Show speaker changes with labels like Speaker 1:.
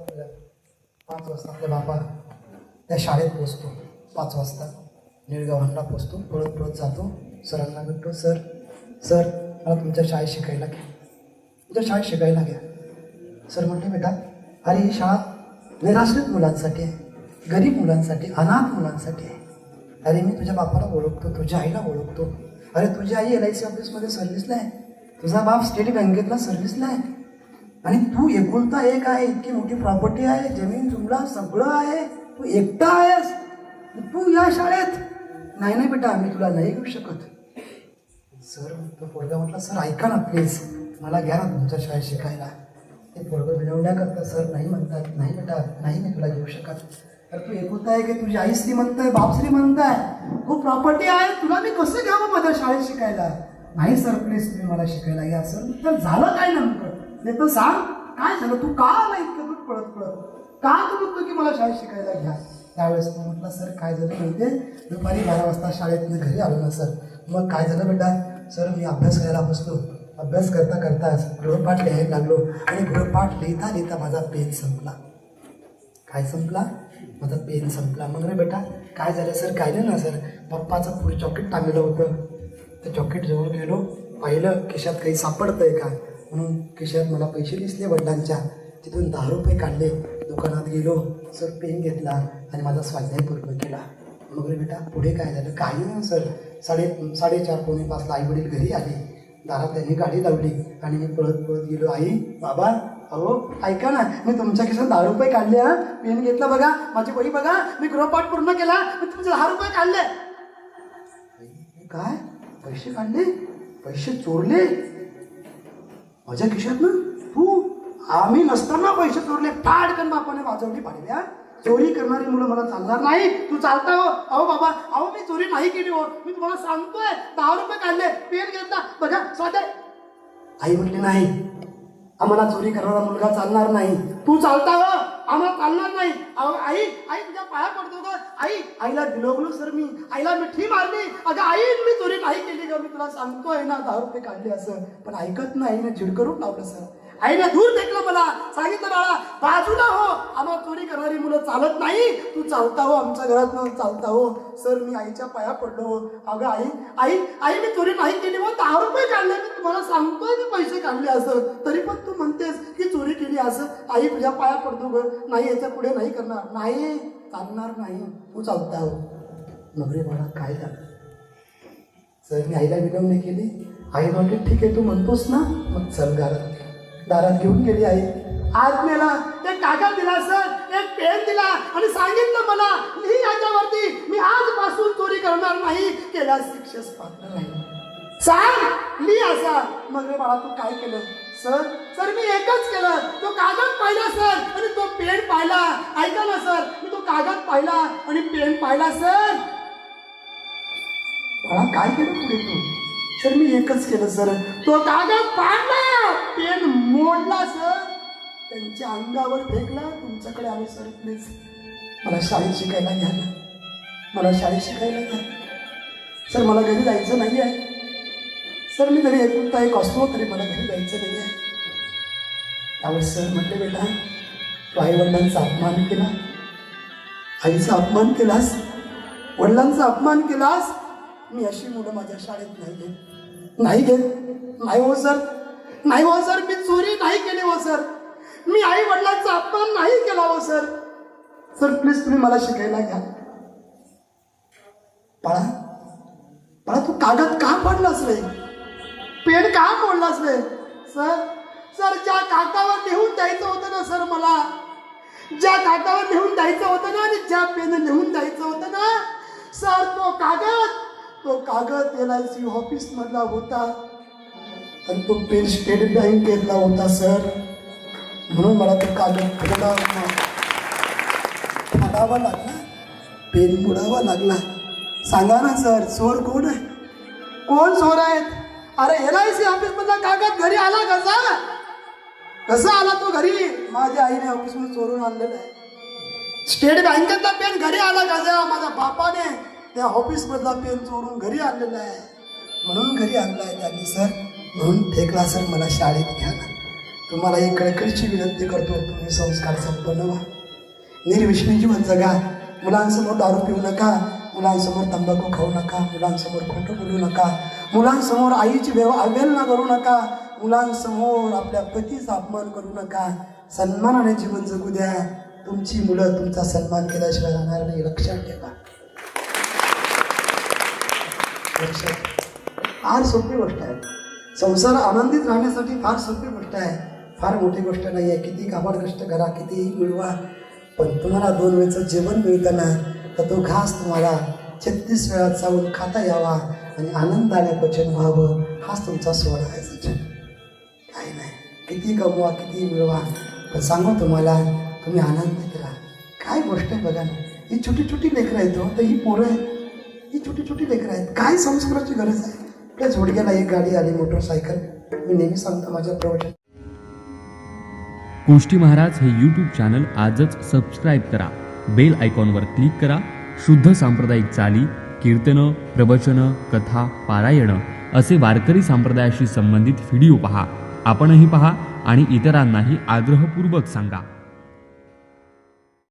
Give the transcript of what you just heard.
Speaker 1: आपल्या पाच वाजता आपल्या बापा त्या शाळेत पोचतो पाच वाजता निळगावांना पोचतो पळत पळत जातो. सरांना भेटतो. सर सर मला तुमच्या शाळेत शिकायला घ्या. तुमच्या शाळेत शिकायला घ्या. सर म्हणते बेटा अरे ही शाळा निराश्रित मुलांसाठी आहे. गरीब मुलांसाठी अनाथ मुलांसाठी आहे. अरे मी तुझ्या बापाला ओळखतो तुझ्या आईला ओळखतो. अरे तुझी आई एल आय सी ऑफिसमध्ये सर्व्हिसला आहे. तुझा बाप स्टेट बँकेतला सर्व्हिसला आहे. आणि तू एकुलता एक आहे इतकी मोठी प्रॉपर्टी आहे जमीन जुमला सगळं आहे तू एकटा आहेस. तू या शाळेत. नाही नाही बेटा आम्ही तुला नाही घेऊ शकत. सर तो पोरगा म्हटला सर ऐका ना प्लीज मला घ्या ना तुमच्या शाळेत शिकायला. ते पोरगं मिळवण्याकरता सर नाही म्हणतात. नाही बेटा नाही मी तुला घेऊ शकत. तर तू एकुलता आहे की तुझी आई श्रीमंत आहे बाप श्रीमंत आहे? खूप प्रॉपर्टी आहे. तुला मी कसं घ्यावं माझ्या शाळेत शिकायला? नाही सर प्लीज तुम्ही मला शिकायला या सर. तर झालं काय नंतर नाही तर सांग. काय झालं? तू का आला इतकं दूर पळत पळत? का तू म्हणतो की मला शाळेत शिकायला घ्या? त्यावेळेस मी म्हटलं सर काय झालं माहिती आहे? दुपारी बारा वाजता शाळेतनं घरी आलो ना सर. मग काय झालं बेटा? सर मी अभ्यास करायला बसलो. अभ्यास करता करताच गृहपाठ लिहायला लागलो आणि गृहपाठ लिहिता लिहिता माझा पेन संपला. काय संपला? माझा पेन संपला. मग रे बेटा काय झालं सर? काय नाही ना सर. पप्पाचं पुढे चॉकेट टांगलेलं होतं. त्या चॉकेट जवळ गेलो. पाहिलं खिशात काही सापडतंय का? म्हणून खिशात मला पैसे दिसले वडिलांच्या. तिथून दहा रुपये काढले. दुकानात गेलो. सर पेन घेतला आणि माझा स्वाध्याय पूर्ण केला. मग रे बेटा पुढे काय झालं? काही नाही सर. साडे साडेचार पावणे पाचला आई वडील घरी आले. दारात त्यांनी गाडी लावली आणि मी पळत पळत गेलो. आई बाबा अहो ऐका ना. मी तुमच्या खिशात दहा रुपये काढले हा. पेन घेतला बघा. माझी वही बघा. मी गृहपाठ पूर्ण केला. मी तुमचे दहा रुपये काढले. काय? पैसे काढले? पैसे चोरले? माझ्या खिशात ना तू आम्ही नसताना पैसे चोरले पाडकन बापाने वाजवली पाडव्या चोरी करणारी मुलं मला चालणार नाही. तू चालता हो. अहो बाबा अहो मी चोरी नाही केली हो. मी तुम्हाला सांगतोय दहा रुपये काढले पेन घेतला. बघा स्वाध्याय आई म्हटली नाही आम्हाला चोरी करणारा मुलगा चालणार नाही. तू चालता हो. आम्हाला चालणार नाही. अहो आई आई तुझ्या पाया पडतो ग. आई आईला दिलोगलो सर मी. आईला मिठी मारली. अगं आई मी चोरी नाही केली ग. मी तुला सांगतोय ना दहा रुपये काढले असं. पण ऐकत नाही ना झिडकरून लावलं सर. आईने दूर फेकलं मला. सांगितलं बाळा बाजूला हो. आम्हा चोरी करणारी मुलं चालत नाही. तू चालता हो आमच्या घरात चालता हो. सर मी आईच्या पाया पडलो हो. अगं आई आई आई मी चोरी नाही केली हो. दहा रुपये काढले मी. तुम्हाला सांगतोय मी पैसे काढले असं. तरी पण तू म्हणतेस की चोरी केली असं. आई तुझ्या पाया पडतो ग. नाही याच्यापुढे नाही करणार. नाही चालणार नाही. तू चालता हो. नवरे बाळा काय झालं? सर मी आईला विनवणी केली. आई म्हणते ठीक आहे तू म्हणतोस ना? मग चल घरात. दारात घेऊन गेली आई. आज मला एक कागद दिला सर. एक पेन दिला आणि सांगितलं मला मी याच्यावरती मी आजपासून चोरी करणार नाही. केला शिक्षेस पात्र नाही. सांग मी असा. मग रे बाळा तू काय केलं? सर सर मी एकच केलं. तो कागद पाहिला सर आणि तो पेन पाहिला. ऐका ना सर मी तो कागद पाहिला आणि पेन पाहिला सर. बाळा काय केलं पुढे तू? सर मी एकच केलं सर. तो कागद पाडला पेन मोडला सर. त्यांच्या अंगावर फेकला. तुमच्याकडे आम्ही सर. प्लीज मला शाळेत शिकायला घ्या ना. मला शाळेत शिकायला घ्या. सर मला घरी जायचं नाही आहे. सर मी तरी एकुलता एक असलो तरी मला घरी जायचं नाही आहे. त्यावर सर म्हटले बेटा तू आई वडिलांचा अपमान केला. आईचा अपमान केलास. वडिलांचा अपमान केलास. मी अशी मुलं माझ्या शाळेत नाही घेत. नाही घेत. नाही हो सर. नाही हो सर मी चोरी नाही केली हो सर. मी आई वडिलांचा अपमान नाही केला हो सर. सर प्लीज तुम्ही मला शिकायला घ्या. बाळा बाळा तू कागद का पडलास रे? पेन का मोडलास रे? सर सर ज्या कागदावर लिहून द्यायचं होतं ना सर मला ज्या कागदावर लिहून द्यायचं होतं ना आणि ज्या पेन लिहून द्यायचं होतं ना सर तो कागद तो कागद एल आय सी ऑफिस मधला होता. आणि तो पेन स्टेट बँकेतला होता सर. म्हणून मला तो कागद फेडावा फाडावा लागला. पेन बुडावा लागला. सांगा ना सर चोर कोण आहे? कोण चोर आहेत? अरे एल आय सी ऑफिस मधला कागद घरी आला कसा? कसा आला तो घरी? माझ्या आईने ऑफिसमध्ये चोरून आणलेला आहे. स्टेट बँकेतला पेन घरी आला कसा? माझ्या बापाने त्या ऑफिसमधला पेन चोरून घरी आणलेला आहे. म्हणून घरी आणलाय त्यांनी सर. म्हणून फेकला सर मला शाळेत घ्या ना. तुम्हाला एक कळकळीची विनंती करतो तुम्ही संस्कार संपन्न व्हा. निर्विष्णी जीवन जगा. मुलांसमोर दारू पिऊ नका. मुलांसमोर तंबाखू खाऊ नका. मुलांसमोर खोटं बोलू नका. मुलांसमोर आईची व्यव अवहेलना करू नका. मुलांसमोर आपल्या पतीचा अपमान करू नका. सन्मानाने जीवन जगू द्या. तुमची मुलं तुमचा सन्मान केल्याशिवाय राहणार नाही. लक्षात ठेवा. लक्षात फार सोपी गोष्ट आहे. संसार आनंदित राहण्यासाठी फार सोपी गोष्ट आहे. फार मोठी गोष्ट नाही आहे किती काबाड कष्ट करा कितीही मिळवा पण तुम्हाला दोन वेळचं जेवण मिळताना तर तो घास तुम्हाला छत्तीस वेळा चावून खाता यावा आणि आनंदाने पचन व्हावं हाच तुमचा सोहळा आहे सचिन. काही नाही. किती कमवा किती मिळवा पण सांगू तुम्हाला तुम्ही आनंदित राहा. काय गोष्ट आहे बघा ना. ही छोटी छोटी लेकरं आहेत हो तर ही पोरं आहेत. ही छोटी छोटी लेकरं आहेत. काय संस्काराची गरज आहे? आपल्या झोडक्याला एक गाडी आली मोटरसायकल. मी नेहमी सांगतो माझ्या प्रवचन
Speaker 2: गोष्टी महाराज हे यूट्यूब चॅनल आजच सबस्क्राईब करा. बेल आयकॉनवर क्लिक करा. शुद्ध सांप्रदायिक चाली कीर्तनं प्रवचनं कथा पारायणं असे वारकरी संप्रदायाशी संबंधित व्हिडिओ पहा. आपणही पहा आणि इतरांनाही आग्रहपूर्वक सांगा.